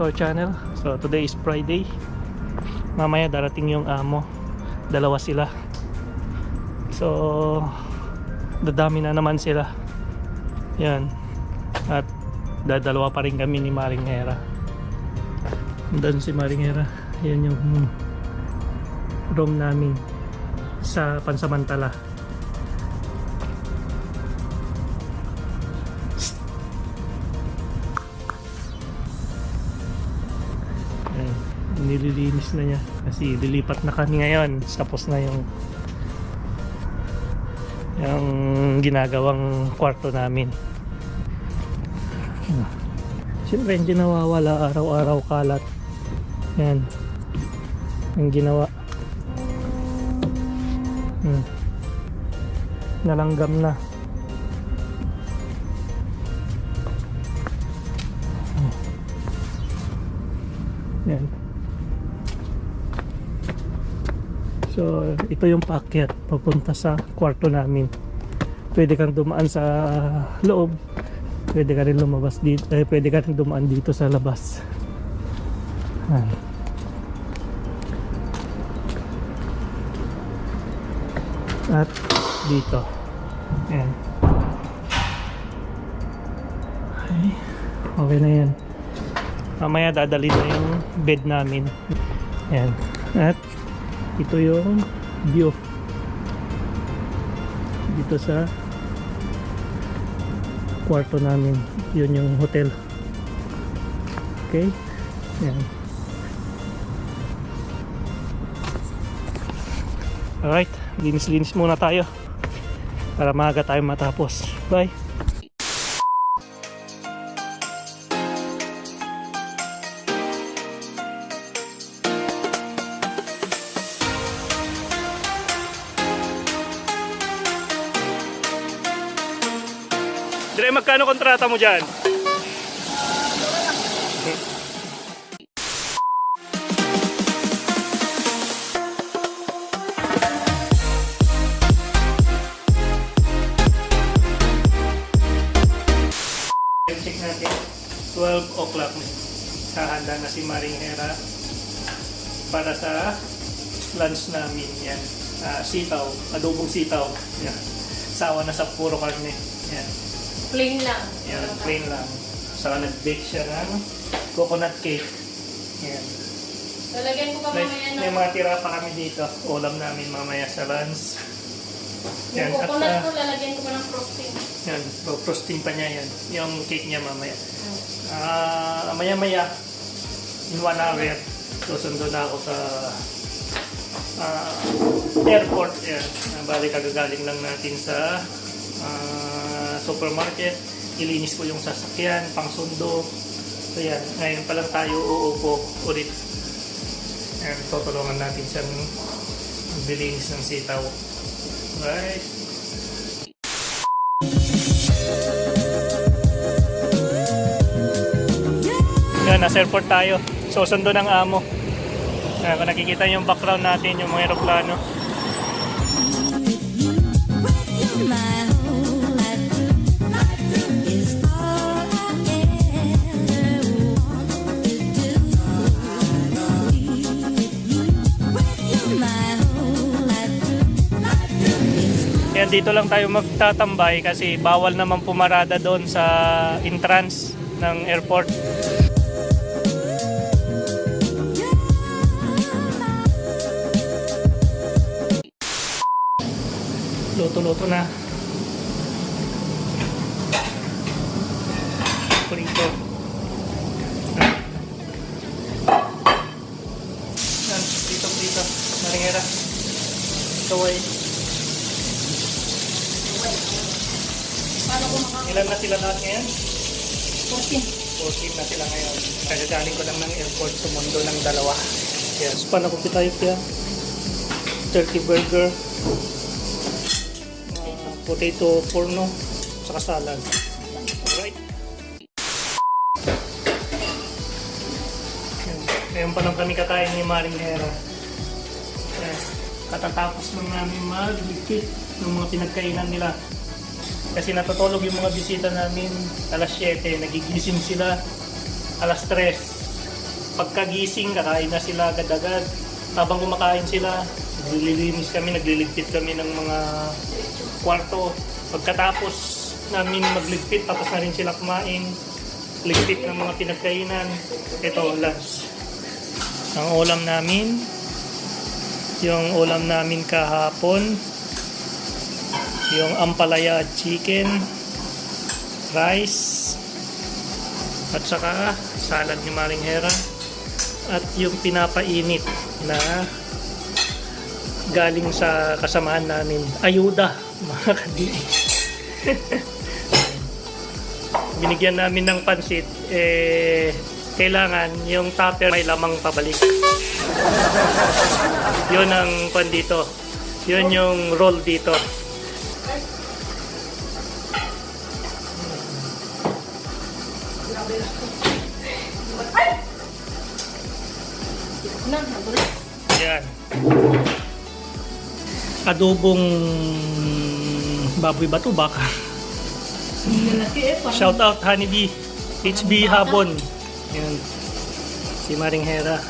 to our channel. So today is Friday. Mamaya darating yung amo. Dalawa sila. So Dadami na naman sila. Yan. At dadalawa pa rin kami ni Maring Hera. Doon si Maring Hera. Yan yung room namin Sa pansamantala nililinis na niya. Kasi lilipat na kami ngayon. Tapos na yung yung ginagawang kwarto namin. Siyempre hindi nawawala araw-araw kalat. Yan. Ang ginawa. Hmm. nalanggam na So, ito yung paakyat papunta sa kwarto namin. Pwede kang dumaan sa loob. Pwede ka rin lumabas dito. Eh, pwede ka rin dumaan dito sa labas. Yan. At dito. Yan. Okay. Okay na yan. Mamaya dadali na yung bed namin. Yan. At ito yung view. Dito sa kwarto namin. Yun yung hotel. Okay? Yan. Alright. Linis-linis muna tayo. Para maaga tayo matapos. Bye. Dire, magkano kontrata mo dyan? Check natin. 12 o'clock. Hahanda na si Maring Hera para sa lunch namin. Yan. Ah, sitaw. Adobong sitaw. Yan. Sawa na sa puro karne. Yan. Plain lang. Yan, plain lang. Saka nag-bake siya ng coconut cake. Yan. Lalagyan ko pa May, mamaya may ng... mga tira pa kami dito. Ulam namin mamaya sa lunch. Yan, Yung at coconut ah, ko, lalagyan ko pa ng frosting. yan, so, frosting pa niya yan. Yung cake niya mamaya. Hmm. Ah, maya maya, in one hour, susundo na ako sa ah, airport. Yan. Ah, bali kagagaling lang natin sa ah, supermarket. Ilinis ko yung sasakyan, pang sundo. So yan, ngayon pa lang tayo uupo ulit. Yan, tutulungan natin siyang maglinis ng sitaw. Right. Yan, nasa airport tayo. Susundo ng amo. Yan, kung nakikita yung background natin, yung mga aeroplano. My dito lang tayo magtatambay kasi bawal naman pumarada doon sa entrance ng airport. Luto-luto na. Prito. Prito-prito. Maringera. Kaway. Ilan na sila lahat ngayon? 14. 14 na sila ngayon. Kagagaling ko lang ng airport, sumundo ng dalawa. Yes. Paano ko tayo kaya? Turkey burger, uh, potato porno, saka salad. Alright. Ngayon pa lang kami kakain ni Maring Hera. Yan. Katatapos lang namin magligpit ng mga pinagkainan nila. Kasi natutulog yung mga bisita namin alas 7, nagigising sila alas 3. pagkagising, kakain na sila agad-agad. Habang kumakain sila, naglilinis kami, nagliligpit kami ng mga kwarto. Pagkatapos namin magligpit, tapos na rin sila kumain. Ligpit ng mga pinagkainan. Ito, lunch. Ang ulam namin, yung ulam namin kahapon, yung ampalaya chicken, rice, at saka salad ni Maring Hera, at yung pinapainit na galing sa kasamahan namin, ayuda, mga kadiri. Binigyan namin ng pansit, eh, kailangan yung tupper may lamang pabalik. Yun ang pan dito. Yun yung roll dito. Na, nagulat. Yan. Adobong baboy bato baka. Shout out Honeybee. HB Habon. Yan. Si Maring Hera.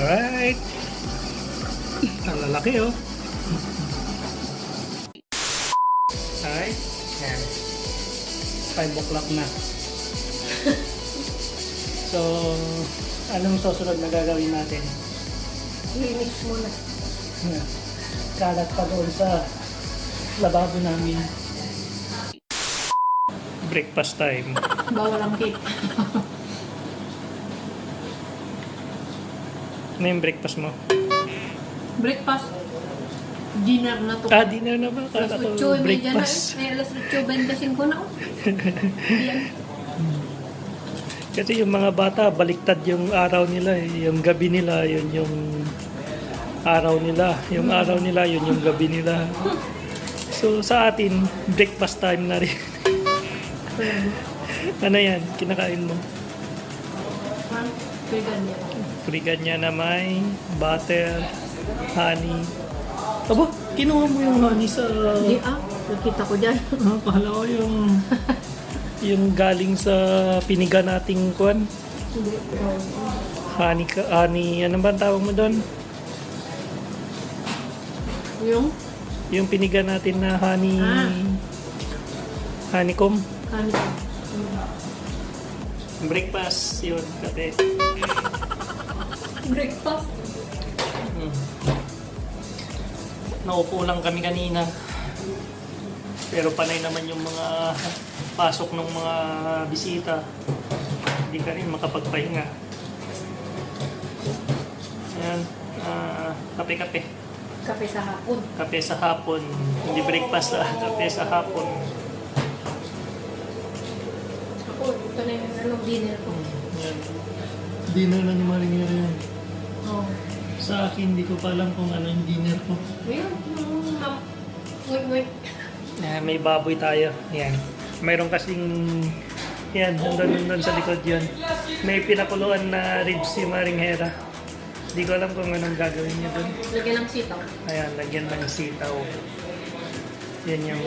Alright. Ang lalaki oh. Alright. Yan. 5 o'clock na. so, anong susunod na gagawin natin? linis muna. Yan. Kalat pa doon sa lababo namin. Breakfast time. Bawal ang cake. Ano yung breakfast mo? Breakfast. Dinner na to. Ah, dinner na ba? Kala 8 ko na eh. breakfast. May alas 8, 25 na oh. Kasi yung mga bata, baliktad yung araw nila eh. Yung gabi nila, yun yung araw nila. Yung araw nila, yun yung gabi nila. So sa atin, breakfast time na rin. ano yan? Kinakain mo? Man, vegan yan. Frigan niya na may butter, honey. Aba, kinuha mo yung honey sa... Hindi ah. Nakita ko dyan. Ah, kala ko yung... yung galing sa piniga nating kuan. Hindi. Honey, ka- honey, ano ba ang tawag mo doon? Yung Yung piniga natin na honey... Ah. Honeycomb. kanito. Breakfast, yun, kape. Breakfast. Naupo lang kami kanina. Pero panay naman yung mga pasok ng mga bisita. Hindi ka rin makapagpahinga. Ayan, ah, kape-kape. Kape sa hapon. Kape sa hapon. Hindi breakfast ah, kape sa hapon. Ako, ito na yung ano, dinner ko. Yan. Dinner na ni Maringera yan. Oh. Sa akin, hindi ko pa alam kung ano yung dinner ko. Ayun, yung um, wait, wait. Ah, may baboy tayo. Yan. Mayroon kasing yan, nandun, nandun sa likod yun. May pinakuluan na ribs si Maring Hera. Hindi ko alam kung anong gagawin niya doon. Lagyan ng sitaw. Ayan, lagyan ng sitaw. Yan yung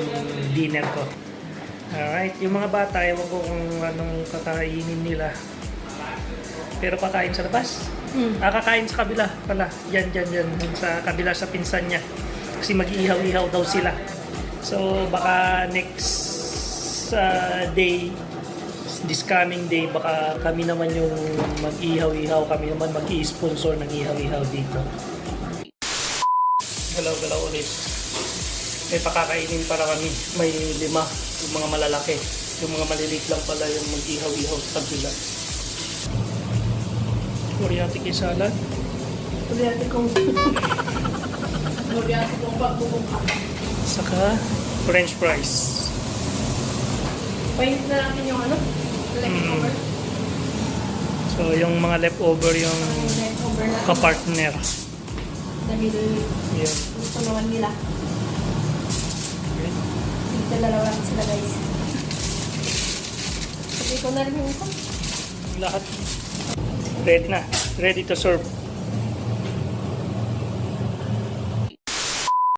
dinner ko. Alright, yung mga bata, ewan ko kung anong kakainin nila. Pero kakain sa labas. Hmm. Ah, kakain sa kabila pala. Yan, yan, yan. Sa kabila sa pinsan niya. Kasi mag-ihaw-ihaw daw sila. So, baka next uh, day, this coming day, baka kami naman yung mag-ihaw-ihaw. Kami naman mag-i-sponsor ng ihaw-ihaw dito. Galaw-galaw ulit. May pakakainin para kami. May lima. Yung mga malalaki. Yung mga maliliit lang pala yung mag-ihaw-ihaw sa kabila. Moriarty salad. Kuryate kong... Kuryate kong pagbubuka. Saka french fries. Paint na natin yung ano? Leftover. So yung mga leftover yung kapartner. Dahil Yun. gusto naman nila. Dito dalawa sila guys. Sabi ko na rin yung isa. Lahat ready na. Ready to serve.